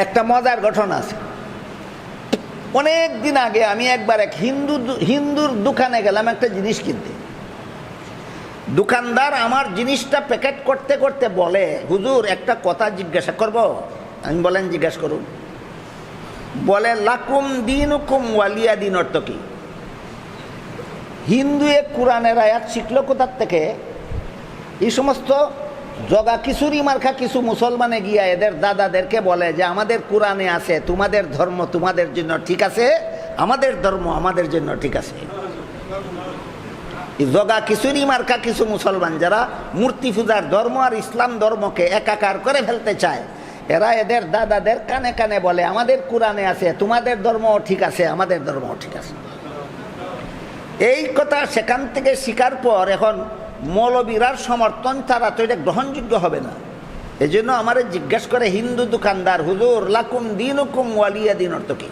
একটা মজার ঘটনা আছে। অনেক দিন আগে আমি একবার এক হিন্দু হিন্দুর দোকানে গেলাম একটা জিনিস কিনতে। দোকানদার আমার জিনিসটা প্যাকেট করতে করতে বলে, হুজুর, একটা কথা জিজ্ঞাসা করব? আমি বলেন, জিজ্ঞাসা করুন। বলে, লাকুম দিন হুকুম ওয়ালিয়া দিন অর্থ কি? হিন্দু এ কোরআনের আয়াত শিখলো কোথার থেকে? এই সমস্ত জগা কিশোরী মার্খা কিছু মুসলমানে গিয়া এদের দাদাদেরকে বলে যে, আমাদের কোরআনে আছে, তোমাদের ধর্ম তোমাদের জন্য ঠিক আছে, আমাদের ধর্ম আমাদের জন্য ঠিক আছে। জগা কিশোরী মার্কা কিছু মুসলমান যারা মূর্তি পূজার ধর্ম আর ইসলাম ধর্মকে একাকার করে ফেলতে চায়, এরা এদের দাদাদের কানে কানে বলে, আমাদের কোরআনে আছে, তোমাদের ধর্ম ঠিক আছে, আমাদের ধর্ম ঠিক আছে। এই কথা সেখান থেকে শিকার পর এখন মৌলবীরার সমর্থন ছাড়া তো এটা গ্রহণযোগ্য হবে না। এই জন্য আমার জিজ্ঞেস করে, হিন্দু দোকানদার, হুজুর, লাকুম দিন হুকুম ওয়ালিয়া দিন অর্থ কি?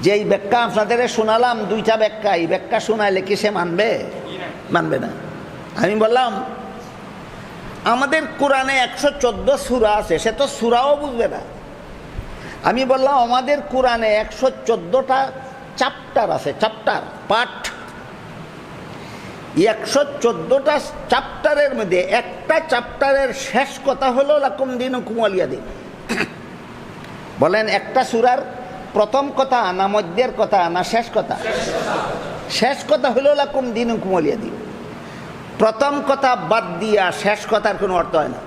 যেই ব্যাখ্যা আপনাদের শোনালাম, দুইটা ব্যাখ্যা, এই ব্যাখ্যা শোনাইলে কি সে মানবে? মানবে না। আমি বললাম, আমাদের কোরআনে একশো চোদ্দ সুরা আছে, সে তো সুরাও বুঝবে না। আমি বললাম, আমাদের কোরআনে একশো চোদ্দোটা চ্যাপ্টার আছে চ্যাপ্টার পাঠ একশো চোদ্দোটা চ্যাপ্টারের মধ্যে একটা চ্যাপ্টারের শেষ কথা হলো, লাকুম দিন কুমালিয়া দিন বলেন, একটা সুরার প্রথম কথা, না মধ্যের কথা, না শেষ কথা? শেষ কথা হলো, লাকুম দিন কুমালিয়া দিন প্রথম কথা বাদ দিয়া শেষ কথার কোনো অর্থ হয় না।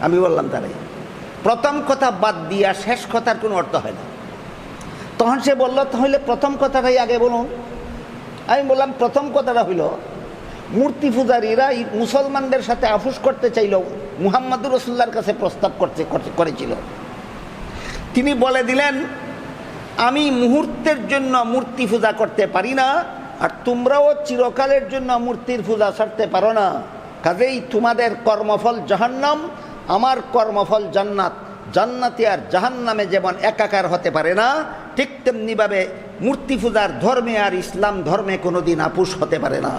আমি বললাম তারাই প্রথম কথা বাদ দিয়া শেষ কথার কোনো অর্থ হয় না। তখন সে বলল, তাহলে প্রথম কথাটাই আগে বলুন। আমি বললাম, প্রথম কথাটা হইল, মূর্তি পূজারীরা মুসলমানদের সাথে আফুস করতে চাইল মুহাম্মদুর রসুল্লার কাছে প্রস্তাব করতে করেছিল। তিনি বলে দিলেন, আমি মুহূর্তের জন্য মূর্তি পূজা করতে পারি না, আর তোমরাও চিরকালের জন্য মূর্তির পূজা ছাড়তে পারো না। কাজেই তোমাদের কর্মফল জাহান্নাম, আমার কর্মফল জান্নাত। জান্নাতি আর জাহান্নামে যেমন একাকার হতে পারে না, ঠিক তেমনিভাবে মূর্তি পূজার ধর্মে আর ইসলাম ধর্মে কোনোদিন আপুস হতে পারে না।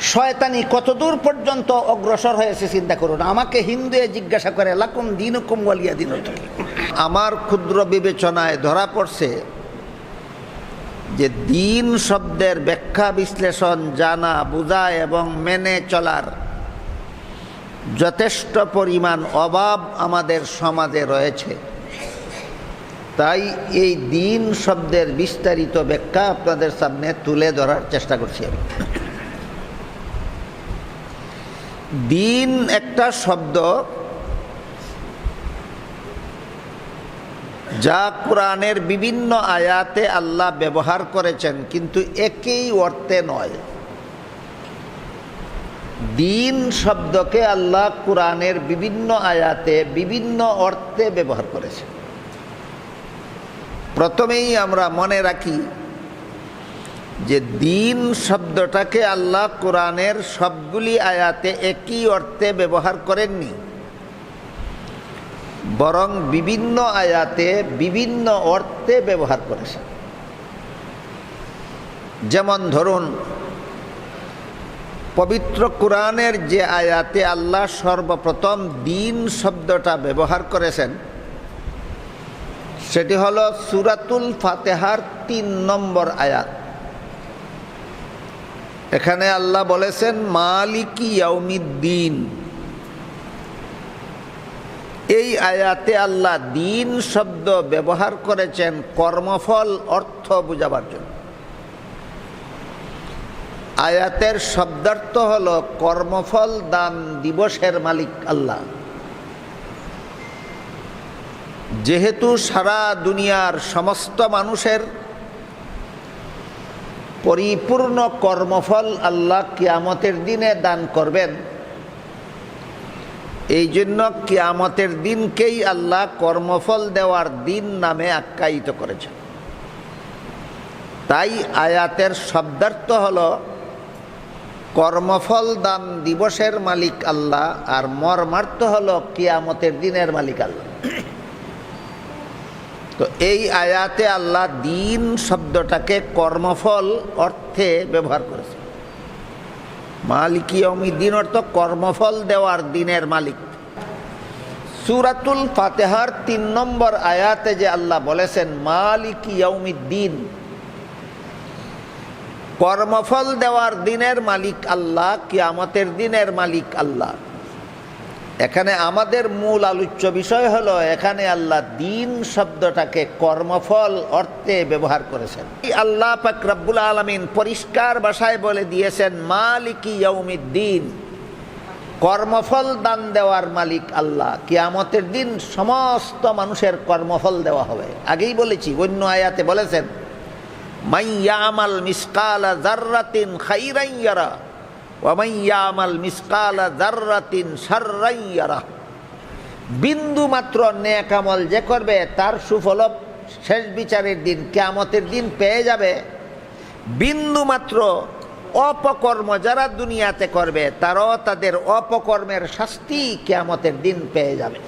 শয়তানি কতদূর পর্যন্ত অগ্রসর হয়েছে চিন্তা করুন। আমাকে হিন্দুয়ে জিজ্ঞাসা করে, লাকুম দিন হুকুম ওয়ালিয়া দিন আমার ক্ষুদ্র বিবেচনায় ধরা পড়ছে যে দিন শব্দের ব্যাখ্যা বিশ্লেষণ জানা, বোঝা এবং মেনে চলার যথেষ্ট পরিমাণ অভাব আমাদের সমাজে রয়েছে। তাই এই দিন শব্দের বিস্তারিত ব্যাখ্যা আপনাদের সামনে তুলে ধরার চেষ্টা করছি আমি। দিন একটা শব্দ যা কোরআনের বিভিন্ন আয়াতে আল্লাহ ব্যবহার করেছেন, কিন্তু একই অর্থে নয়। দিন শব্দকে আল্লাহ কোরআনের বিভিন্ন আয়াতে, বিভিন্ন অর্থে ব্যবহার করেছে। প্রথমেই আমরা মনে রাখি যে দিন শব্দটাকে আল্লাহ কোরআনের সবগুলি আয়াতে একই অর্থে ব্যবহার করেননি। বরং বিভিন্ন আয়াতে বিভিন্ন অর্থে ব্যবহার করেছেন। যেমন ধরুন পবিত্র কোরআনের যে আয়াতে আল্লাহ সর্বপ্রথম দিন শব্দটা ব্যবহার করেছেন, সেটি হলো সুরাতুল ফাতেহার তিন নম্বর আয়াত। এখানে আল্লাহ বলেছেন, মালিকি ইয়াউমিদ্দিন। এই আয়াতে আল্লাহ দিন শব্দ ব্যবহার করেছেন কর্মফল, অর্থ বুঝাবার জন্য। আয়াতের শব্দার্থ হল কর্মফল দান দিবসের মালিক আল্লাহ। যেহেতু সারা দুনিয়ার সমস্ত মানুষের পরিপূর্ণ কর্মফল আল্লাহ কিয়ামতের দিনে দান করবেন, এই জন্য কিয়ামতের দিনকেই আল্লাহ কর্মফল দেওয়ার দিন নামে আখ্যায়িত করেছেন। তাই আয়াতের শব্দার্থ হল কর্মফল দান দিবসের মালিক আল্লাহ, আর মর্মার্থ হল কিয়ামতের দিনের মালিক আল্লাহ। তো এই আয়াতে আল্লাহ দিন শব্দটাকে কর্মফল অর্থে ব্যবহার করেছে। মালিক দিন অর্থ কর্মফল দেওয়ার দিনের মালিক। সুরাতুল ফাতেহার তিন নম্বর আয়াতে যে আল্লাহ বলেছেন, মালিক দিন কর্মফল দেওয়ার দিনের মালিক আল্লাহ, কিয়ামতের দিনের মালিক আল্লাহ। এখানে আমাদের মূল আলোচ্য বিষয় হলো, এখানে আল্লাহ দিন শব্দটাকে কর্মফল অর্থে ব্যবহার করেছেন। আল্লাহ পাক রব্বুল আলমিন পরিষ্কার ভাষায় বলে দিয়েছেন, মালিকি ইয়ৌমিদ্দিন কর্মফল দান দেওয়ার মালিক আল্লাহ, কিয়ামতের দিন সমস্ত মানুষের কর্মফল দেওয়া হবে। আগেই বলেছি, অন্য আয়াতে বলেছেন মাইয়ামাল মিসকালা জাররাতিন খাইরাইয়ারা ওয়ামাইয়ামাল মিসকালা জাররাতিন সাররাইয়ারা বিন্দু মাত্র নেকামল যে করবে, তার সুফল শেষ বিচারের দিন, কেয়ামতের দিন পেয়ে যাবে। বিন্দু মাত্র অপকর্ম যারা দুনিয়াতে করবে, তারাও তাদের অপকর্মের শাস্তি কেয়ামতের দিন পেয়ে যাবে।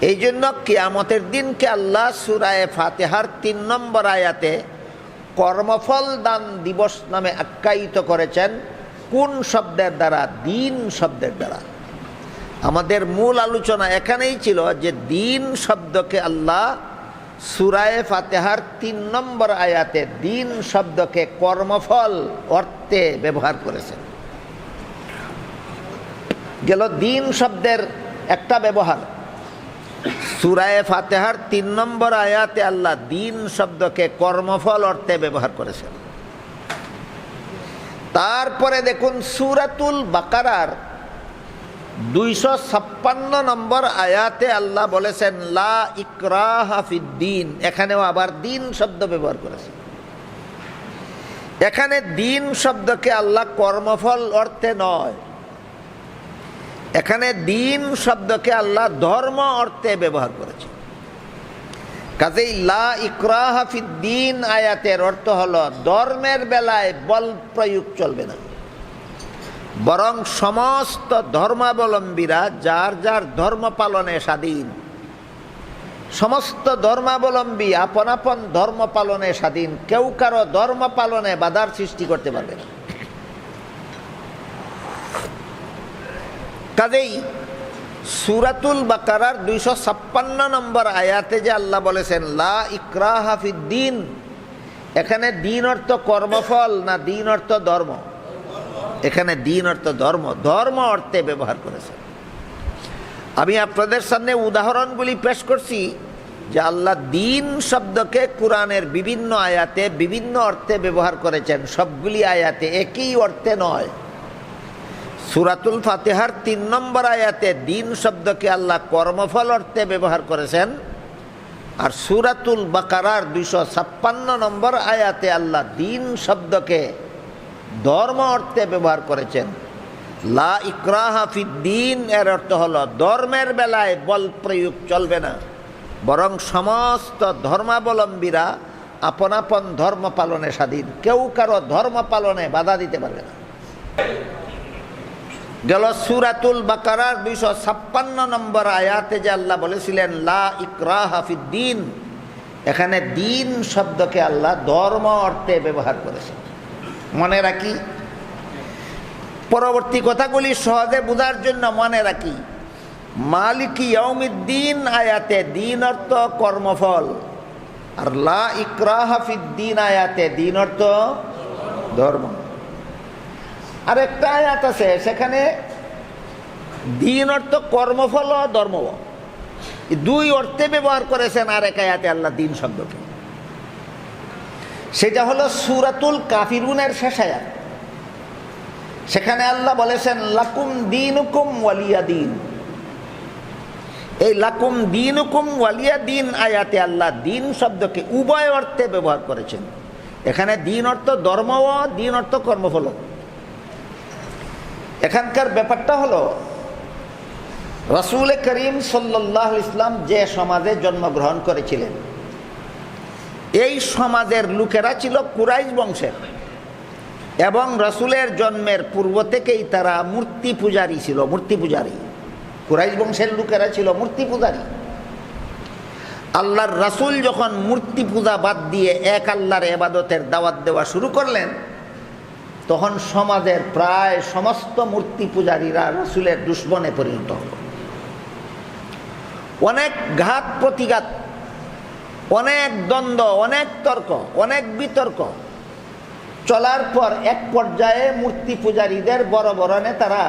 এই জন্য কেয়ামতের দিনকে আল্লাহ সুরায় ফাতেহার তিন নম্বর আয়াতে কর্মফল দান দিবস নামে আখ্যায়িত করেছেন। কোন শব্দের দ্বারা? দিন শব্দের দ্বারা। আমাদের মূল আলোচনা এখানেই ছিল যে দিন শব্দকে আল্লাহ সুরায় ফাতেহার তিন নম্বর আয়াতে দিন শব্দকে কর্মফল অর্থে ব্যবহার করেছেন। গেল দিন শব্দের একটা ব্যবহার। সুরায় ফাতেহার তিন নম্বর আয়াতে আল্লাহ দিন শব্দকে কর্মফল অর্থে ব্যবহার করেছেন। তারপরে দেখুন সুরাতুল বাকারার দুইশো ছাপ্পান্ন নম্বর আয়াতে আল্লাহ বলেছেন, লা ইকরা হাফিদ্দিন এখানেও আবার দিন শব্দ ব্যবহার করেছেন এখানে দিন শব্দকে আল্লাহ কর্মফল অর্থে নয় এখানে দিন শব্দকে আল্লাহ ধর্ম অর্থে ব্যবহার করেছে কাজেই লা ইকরা হাফিদ্দিন আয়াতের অর্থ হলো, ধর্মের বেলায় বল প্রয়োগ চলবে না। বরং সমস্ত ধর্মাবলম্বীরা, যার যার ধর্ম পালনে স্বাধীন, সমস্ত ধর্মাবলম্বী আপন আপন ধর্ম পালনে স্বাধীন, কেউ কারও ধর্ম পালনে বাধার সৃষ্টি করতে পারবে না। কাজেই সুরাতুল বাকারার দুইশো ছাপ্পান্ন নম্বর আয়াতে যে আল্লাহ বলেছেন, লা ইকরা হাফিদ্দিন এখানে দিন অর্থ কর্মফল না দিন অর্থ ধর্ম? এখানে দিন অর্থ ধর্ম। ধর্ম অর্থে ব্যবহার করেছে আমি আপনাদের সামনে উদাহরণগুলি পেশ করছি যে আল্লাহ দিন শব্দকে কোরআনের বিভিন্ন আয়াতে বিভিন্ন অর্থে ব্যবহার করেছেন। সবগুলি আয়াতে একই অর্থে নয়। সুরাতুল ফাতেহার তিন নম্বর আয়াতে দিন শব্দকে আল্লাহ কর্মফল অর্থে ব্যবহার করেছেন। আর সুরাতুল বাকারার দুইশো ছাপ্পান্ন নম্বর আয়াতে আল্লাহ দিন শব্দকে ধর্ম অর্থে ব্যবহার করেছেন। লা ইকরাহাফিদ্দিন এর অর্থ হলো ধর্মের বেলায় বল প্রয়োগ চলবে না। বরং সমস্ত ধর্মাবলম্বীরা আপন আপন ধর্ম পালনে স্বাধীন। কেউ কারও ধর্ম পালনে বাধা দিতে পারবে না। গেল সুরাতুল বাকারার দুইশো ছাপ্পান্ন নম্বর আয়াতে যে আল্লাহ বলেছিলেন, লা ইকরা হাফিদ্দিন এখানে দিন শব্দকে আল্লাহ ধর্ম অর্থে ব্যবহার করেছেন। মনে রাখি? পরবর্তী কথাগুলি সহজে বোঝার জন্য মনে রাখি, মালিকি ইয়ৌমিদ্দিন আয়াতে দিন অর্থ কর্মফল, আর লা ইকরা হাফিদ্দিন আয়াতে দিন অর্থ ধর্ম। আর একটা আয়াত আছে, সেখানে দিন অর্থ কর্মফল ধর্ম। দুই অর্থে ব্যবহার করেছেন আর এক আয়াতে আল্লাহ দিন শব্দকে সেটা হলো সুরাতুল কাফিরুনের শেষ আয়াত। সেখানে আল্লাহ বলেছেন, লাকুম দিনুকুম ওয়ালিয়া দিন। এই লাকুম দিনুকুম ওয়ালিয়া দিন আয়াতে আল্লাহ দিন শব্দকে উভয় অর্থে ব্যবহার করেছেন। এখানে দিন অর্থ ধর্ম দিন অর্থ কর্মফল। এখানকার ব্যাপারটা হলো, রসুল করিম সাল্লাহ ইসলাম যে সমাজে জন্মগ্রহণ করেছিলেন, এই সমাজের লোকেরা ছিল কুরাইশ বংশের এবং রসুলের জন্মের পূর্ব থেকেই তারা মূর্তি পূজারী ছিল, মূর্তি পূজারী। কুরাইশ বংশের লোকেরা ছিল মূর্তি পূজারী। আল্লাহর রাসুল যখন মূর্তি পূজা বাদ দিয়ে এক আল্লাহর এবাদতের দাওয়াত দেওয়া শুরু করলেন তখন সমাজের প্রায় সমস্ত মূর্তি পূজারীরা রসুলের দুশ্মনে পরিণত হল। অনেক ঘাত প্রতিঘাত, অনেক দ্বন্দ্ব, অনেক তর্ক, অনেক বিতর্ক চলার পর এক পর্যায়ে মূর্তি পূজারীদের বড় বড় নেতারা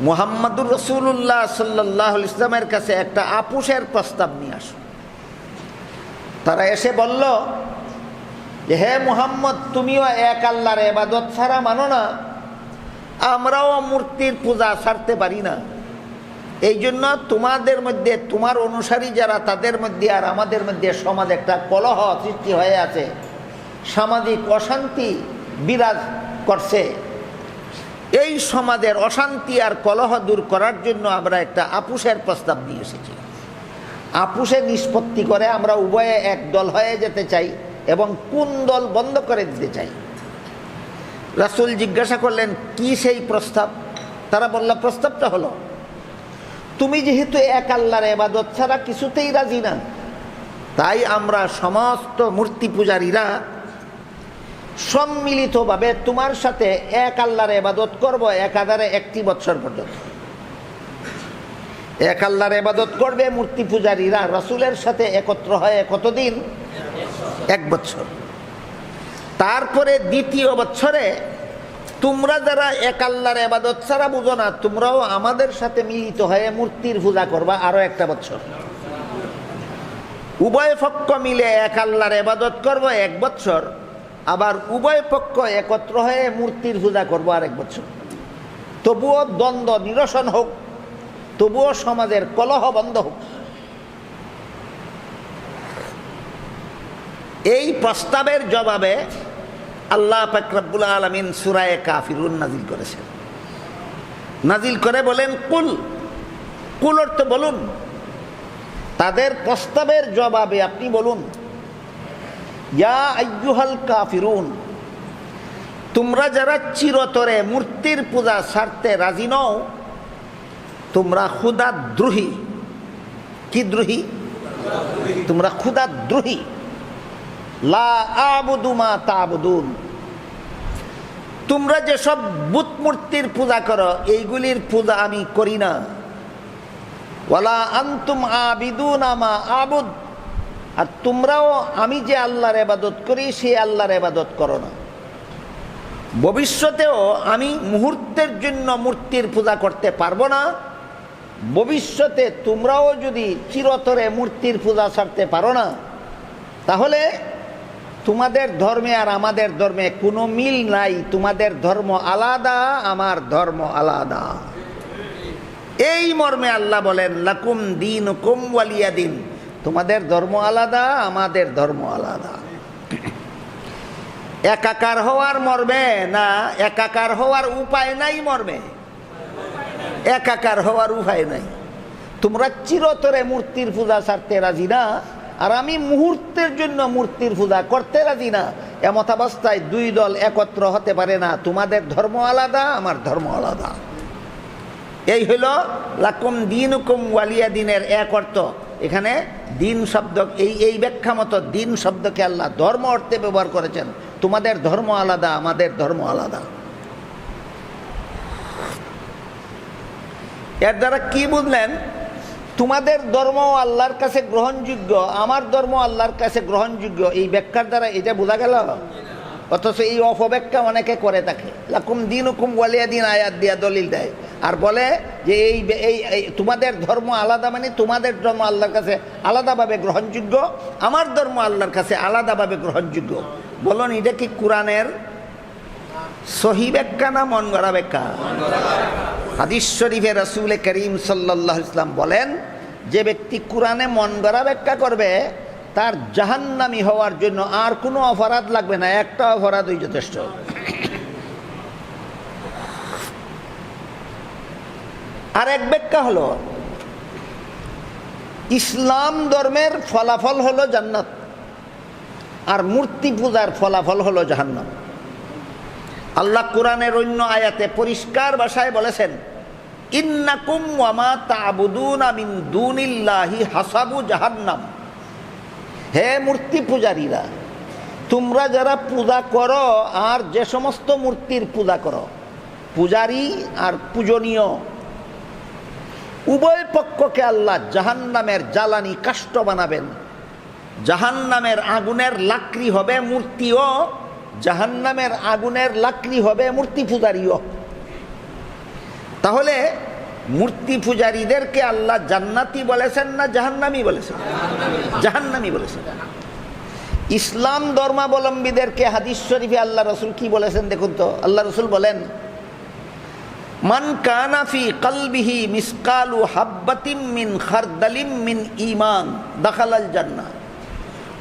মোহাম্মদুর রসুল্লাহ সাল্লাহ ইসলামের কাছে একটা আপুসের প্রস্তাব নিয়ে আস তারা এসে বলল যে, হে মোহাম্মদ, তুমিও এক আল্লাহর এবাদত ছাড়া মানো না। আমরাও মূর্তির পূজা ছাড়তে পারি না। এই জন্য তোমাদের মধ্যে, তোমার অনুসারী যারা, তাদের মধ্যে আর আমাদের মধ্যে সমাজ একটা কলহ সৃষ্টি হয়ে আছে। সামাজিক অশান্তি বিরাজ করছে। এই সমাজের অশান্তি আর কলহ দূর করার জন্য আমরা একটা আপুসের প্রস্তাব নিয়ে এসেছি। আপুসে নিষ্পত্তি করে আমরা উভয়ে এক দল হয়ে যেতে চাই। এবং কোন দল বন্ধ করে দিতে চাই রাসুল জিজ্ঞাসা করলেন, কি সেই প্রস্তাব? তারা বলল, প্রস্তাবটা হলো, তুমি যেহেতু এক আল্লাহর এবাদত ছাড়া কিছুতেই রাজি না, তাই আমরা সমস্ত মূর্তি পূজারীরা সম্মিলিতভাবে তোমার সাথে এক আল্লাহর এবাদত করব একাধারে একটি বৎসর পর্যন্ত। এক আল্লাহর এবাদত করবে মূর্তি পূজারীরা, রসুলের সাথে একত্র হয়ে কতদিন? এক বছর। তারপরে দ্বিতীয় বছরে তোমরা যারা এক আল্লাহর এবাদত ছাড়া বুঝো না, তোমরাও আমাদের সাথে মিলিত হয়ে মূর্তির পূজা করবা আরও একটা বছর। উভয় পক্ষ মিলে এক আল্লাহর এবাদত করব এক বছর, আবার উভয় পক্ষ একত্র হয়ে মূর্তির পূজা করব আর এক বছর। তবুও দ্বন্দ্ব নিরসন হোক, তবুও সমাজের কলহ বন্ধ হোক। এই প্রস্তাবের জবাবে আল্লাহ পাকরাবুল আলমিন সুরায় কাফিরুন নাজিল করেছেন। নাজিল করে বলেন, কুল। কুল অর্থ বলুন। তাদের প্রস্তাবের জবাবে আপনি বলুন, ইয়া আയ്যুহাল কাফিরুন, তোমরা যারা চিরতরে মূর্তির পূজা ছাড়তে রাজি নও, তোমরা ক্ষুদা দ্রোহী কি দ্রোহী? তোমরা ক্ষুদা দ্রোহী লা আবুদুমা তাবুদুন। তোমরা বুত মূর্তির পূজা করো, এইগুলির পূজা আমি করি না। ওয়ালা আন্তুম আমা আবুদ। আর তোমরাও আমি যে আল্লাহর এবাদত করি সেই আল্লাহর এবাদত করো না। ভবিষ্যতেও আমি মুহূর্তের জন্য মূর্তির পূজা করতে পারব না। ভবিষ্যতে তোমরাও যদি চিরতরে মূর্তির পূজা ছাড়তে পারো না, তাহলে তোমাদের ধর্মে আর আমাদের ধর্মে কোনো মিল নাই। তোমাদের ধর্ম আলাদা, আমার ধর্ম আলাদা। এই মর্মে আল্লাহ বলেন, লাকুম দিন কুম ওয়ালিয়া দিন তোমাদের ধর্ম আলাদা, আমাদের ধর্ম আলাদা। একাকার হওয়ার মর্মে না, একাকার হওয়ার উপায় নাই মর্মে। একাকার হওয়ার উপায় নাই। তোমরা চিরতরে মূর্তির পূজা ছাড়তে রাজি না। আর আমি মুহূর্তের জন্য মূর্তির পূজা করতে রাজি না। এমতাবস্থায় দুই দল একত্র হতে পারে না। তোমাদের ধর্ম আলাদা, আমার ধর্ম আলাদা। এই হইল লাকুম দিন হুকুম ওয়ালিয়া দিনের এক অর্থ। এখানে দিন শব্দ, এই এই ব্যাখ্যা মতো দিন শব্দকে আল্লাহ ধর্ম অর্থে ব্যবহার করেছেন। তোমাদের ধর্ম আলাদা, আমাদের ধর্ম আলাদা। এর দ্বারা কি বুঝলেন? তোমাদের ধর্ম আল্লাহর কাছে গ্রহণযোগ্য, আমার ধর্ম আল্লাহর কাছে গ্রহণযোগ্য, এই ব্যাখ্যার দ্বারা এটা বোঝা গেল? অথচ এই অপব্যাখ্যা অনেকে করে থাকে। লাকুম দিন হুকুম ওয়ালিয়া দিন আয়াত দিয়া দলিল দেয়। আর বলে যে এই এই তোমাদের ধর্ম আলাদা মানে তোমাদের ধর্ম আল্লাহর কাছে আলাদাভাবে গ্রহণযোগ্য, আমার ধর্ম আল্লাহর কাছে আলাদাভাবে গ্রহণযোগ্য। বলুন, এটা কি কোরআনের সহি ব্যাখ্যা না মন গড়া ব্যাখ্যা? হাদিস শরীফে রসুল করিম সাল্লাহ ইসলাম বলেন, যে ব্যক্তি কোরআনে মন গড়া ব্যাখ্যা করবে, তার জাহান্নামি হওয়ার জন্য আর কোনো অপরাধ লাগবে না, একটা অপরাধই যথেষ্ট। আর এক ব্যাখ্যা হলো, ইসলাম ধর্মের ফলাফল হলো জান্নাত, আর মূর্তি পূজার ফলাফল হলো জাহান্নাম। আল্লাহ কোরআনের অন্য আয়াতে পরিষ্কার ভাষায় বলেছেন, ইন্নাকুম ওয়ামা তাবুদুনা মিন দুনিল্লাহি হাসাবু জাহান্নাম। হে মূর্তি পূজারীরা, তোমরা যারা পূজা করো আর যে সমস্ত মূর্তির পূজা করো, পূজারী আর পূজনীয়, উভয় পক্ষকে আল্লাহ জাহান্নামের জ্বালানি কাষ্ট বানাবেন। জাহান্নামের আগুনের লাকড়ি হবে মূর্তিও জাহান্নামের আগুনের লাকড়ি হবে মূর্তি পূজারীও। তাহলে মূর্তি পূজারীদেরকে আল্লাহ জান্নাতি বলেছেন না জাহান্নামি বলেছেন? জাহান্নামি বলেছেন। ইসলাম ধর্মাবলম্বীদেরকে হাদিস শরীফে আল্লাহ রসুল কি বলেছেন দেখুন তো? আল্লাহ রসুল বলেন, মান কানাফি কলবিহি মিসকালু হাব্বাতিম মিন খারদালিম মিন ইমান দাখালাল জান্না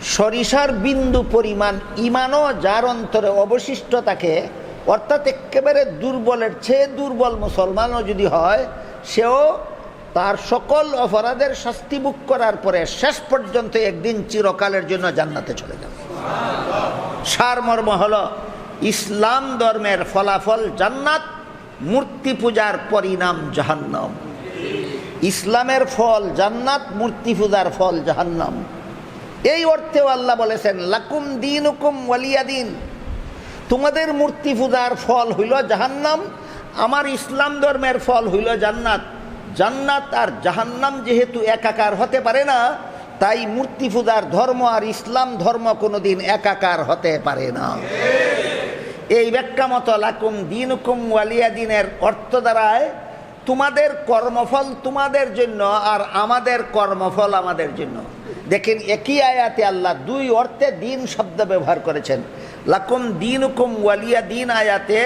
সরিষার বিন্দু পরিমাণ ইমানও যার অন্তরে অবশিষ্ট থাকে, অর্থাৎ একেবারে দুর্বলের চেয়ে দুর্বল মুসলমানও যদি হয়, সেও তার সকল অপরাধের শাস্তি বুক করার পরে শেষ পর্যন্ত একদিন চিরকালের জন্য জান্নাতে চলে যাবে। সারমর্ম হল, ইসলাম ধর্মের ফলাফল জান্নাত, মূর্তি পূজার পরিণাম জাহান্নাম। ইসলামের ফল জান্নাত, মূর্তি পূজার ফল জাহান্নাম। এই অর্থেও আল্লাহ বলেছেন, লাকুম দিন হুকুম ওয়ালিয়া দিন। তোমাদের মূর্তি পূজার ফল হইল জাহান্নাম, আমার ইসলাম ধর্মের ফল হইল জান্নাত। জান্নাত আর জাহান্নাম যেহেতু একাকার হতে পারে না, তাই মূর্তি পূজার ধর্ম আর ইসলাম ধর্ম কোনোদিন একাকার হতে পারে না। এই ব্যাখ্যা মতো, লাকুম দিন হুকুম ওয়ালিয়া দিনের অর্থ দ্বারায় তোমাদের কর্মফল তোমাদের জন্য আর আমাদের কর্মফল আমাদের জন্য। দেখেন, একই আয়াতে আল্লাহ দুই অর্থে দিন শব্দ ব্যবহার করেছেন। লাকুম দিন হুকুম ওয়ালিয়া দিন আয়াতে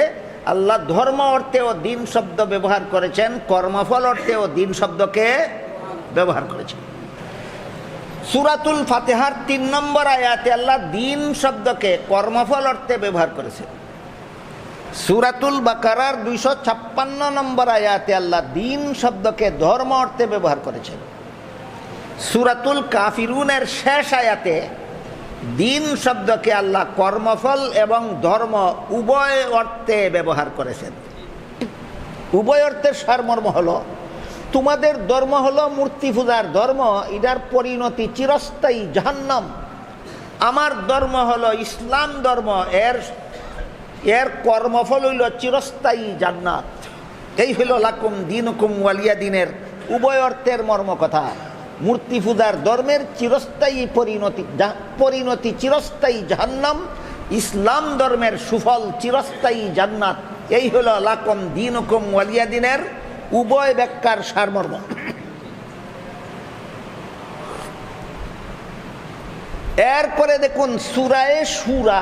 আল্লাহ ধর্ম অর্থেও দিন শব্দ ব্যবহার করেছেন, কর্মফল অর্থেও দিন শব্দকে ব্যবহার করেছেন। সুরাতুল ফাতেহার তিন নম্বর আয়াতে আল্লাহ দিন শব্দকে কর্মফল অর্থে ব্যবহার করেছেন। সুরাতুল বাকারার দুইশো ছাপ্পান্ন নম্বর আয়াতে আল্লাহ দিন শব্দকে ধর্ম অর্থে ব্যবহার করেছেন। সুরাতুল কাফিরুনের শেষ আয়াতে দিন শব্দকে আল্লাহ কর্মফল এবং ধর্ম উভয় অর্থে ব্যবহার করেছেন। উভয় অর্থের সারমর্ম হলো, তোমাদের ধর্ম হলো মূর্তি পূজার ধর্ম, এটার পরিণতি চিরস্থায়ী, জাহান্নাম। আমার ধর্ম হলো ইসলাম ধর্ম, এর এর কর্মফল হইল চিরস্থায়ী জান্নাত। এই হইল লাকুম দিন হুকুম ওয়ালিয়া দিনের উভয় অর্থের মর্ম কথা মূর্তি পূজার ধর্মের চিরস্থায়ী পরিণতি পরিণতি চিরস্থায়ী জাহান্নাম, ইসলাম ধর্মের সুফল চিরস্থায়ী জান্নাত। এই হলো লাকম দিন হুকুম ওয়ালিয়া দিনের উভয় ব্যাখ্যার সারমর্ম। এরপরে দেখুন সুরায়ে সুরা।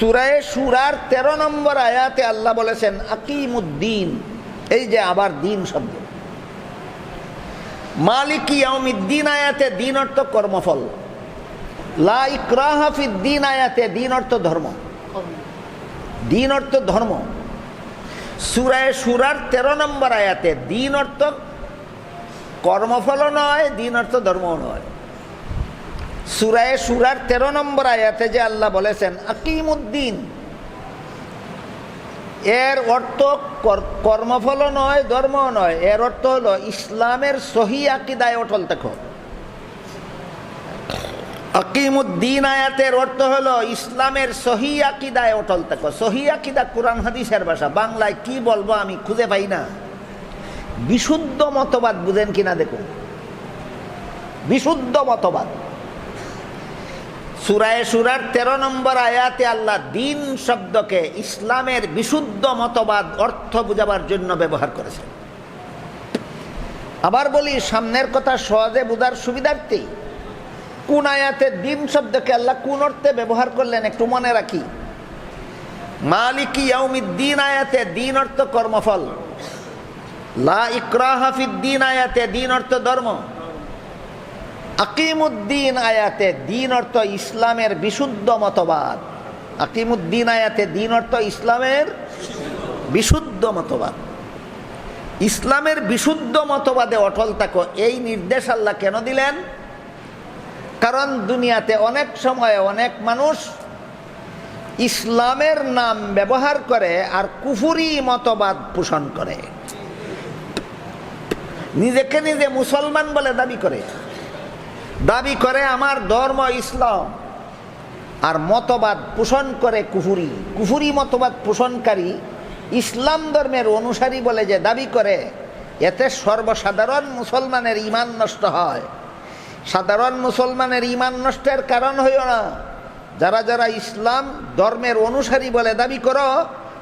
সুরায়ে সুরার তেরো নম্বর আয়াতে আল্লাহ বলেছেন, আকিমুদ্দিন এই যে আবার দিন শব্দ। মালিকি দিন আয়াতে দিন অর্থ কর্মফল। লা আয়াতে দিন অর্থ ধর্ম। দিন অর্থ ধর্ম। সুরায় সুরার তেরো নম্বর আয়াতে দিন অর্থ কর্মফলও নয়, দিন অর্থ ধর্মও নয়। সুরায় সুরার তেরো নম্বর আয়াতে যে আল্লাহ বলেছেন, আকিমুদ্দিন। এর অর্থ কর- কর্মফলও নয় ধর্মও নয়। এর অর্থ হলো ইসলামের সহি আকিদায় অটল দেখো আকিমুদ্দিন আয়াতের অর্থ হলো ইসলামের সহি আকিদায় অটল থাকো। সহি আকিদা কোরআন হাদিসের ভাষা। বাংলায় কি বলব আমি খুঁজে পাই না। বিশুদ্ধ মতবাদ বুঝেন কিনা দেখুন। বিশুদ্ধ মতবাদ। সুরায় সুরার তেরো নম্বর আয়াতে আল্লাহ দিন শব্দকে ইসলামের বিশুদ্ধ মতবাদ, অর্থ বুঝাবার জন্য ব্যবহার করেছেন। আবার বলি, সামনের কথা সহজে বোঝার সুবিধার্থেই কোন আয়াতে দিন শব্দকে আল্লাহ কোন অর্থে ব্যবহার করলেন একটু মনে রাখি। মালিকি দিন আয়াতে দিন অর্থ কর্মফল, লা ইকরাহাফিদ দিন আয়াতে দিন অর্থ ধর্ম। আকিমুদ্দিন আয়াতে দিন অর্থ ইসলামের বিশুদ্ধ মতবাদ। আকিমুদ্দিন আয়াতে দিন অর্থ ইসলামের বিশুদ্ধ মতবাদ। ইসলামের বিশুদ্ধ মতবাদে অটল থাকো, এই নির্দেশ আল্লাহ কেন দিলেন? কারণ দুনিয়াতে অনেক সময় অনেক মানুষ ইসলামের নাম ব্যবহার করে আর কুফুরি মতবাদ পোষণ করে। নিজেকে নিজে মুসলমান বলে দাবি করে। দাবি করে আমার ধর্ম ইসলাম আর মতবাদ পোষণ করে কুফুরি। কুফুরি মতবাদ পোষণকারী ইসলাম ধর্মের অনুসারী বলে যে দাবি করে, এতে সর্বসাধারণ মুসলমানের ইমান নষ্ট হয়। সাধারণ মুসলমানের ইমান নষ্টের কারণ হইও না। যারা যারা ইসলাম ধর্মের অনুসারী বলে দাবি করো,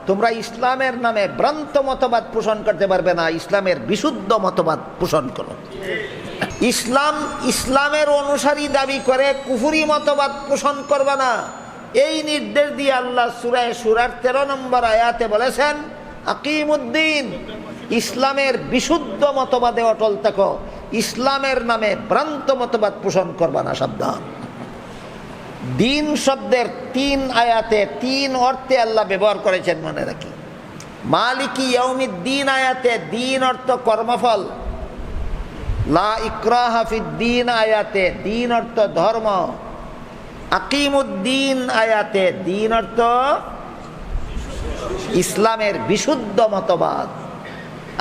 তোমরা ইসলামের নামে ভ্রান্ত মতবাদ পোষণ করতে পারবে না, ইসলামের বিশুদ্ধ মতবাদ পোষণ করো। ইসলাম, ইসলামের অনুসারী দাবি করে, কুফুরি মতবাদ পোষণ করবে না। এই নির্দেশ দিয়ে আল্লাহ সুরায় সুরার তেরো নম্বর আয়াতে বলেছেন, আকিমুদ্দিন, ইসলামের বিশুদ্ধ মতবাদে অটল থাকো। ইসলামের নামে ভ্রান্ত মতবাদ পোষণ করবা না, সাবধান। দিন শব্দের তিন আয়াতে তিন অর্থে আল্লাহ ব্যবহার করেছেন, মনে রাখি। মালিকি ইয়ৌমিদ দিন আয়াতে দিন অর্থ কর্মফল। লা ইকরাহাফিদ্দিন আয়াতে, দিন অর্থ ধর্ম। আকিমুদ্দিন আয়াতে, দিন অর্থ ইসলামের বিশুদ্ধ মতবাদ।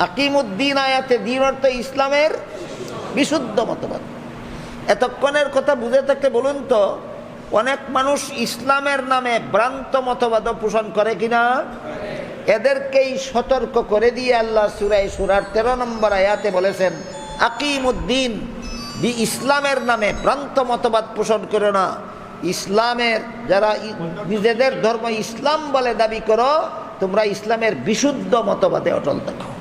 আকিমুদ্দিন আয়াতে, দিন অর্থ ইসলামের বিশুদ্ধ মতবাদ। এতক্ষণের কথা বুঝে থাকতে বলুন তো, অনেক মানুষ ইসলামের নামে ভ্রান্ত মতবাদ পোষণ করে কিনা? এদেরকেই সতর্ক করে দিয়ে আল্লাহ সুরাই সুরার তেরো নম্বর আয়াতে বলেছেন আকিমুদ্দিন, দি ইসলামের নামে ভ্রান্ত মতবাদ পোষণ করো না। ইসলামের যারা নিজেদের ধর্ম ইসলাম বলে দাবি করো, তোমরা ইসলামের বিশুদ্ধ মতবাদে অটল থাকো।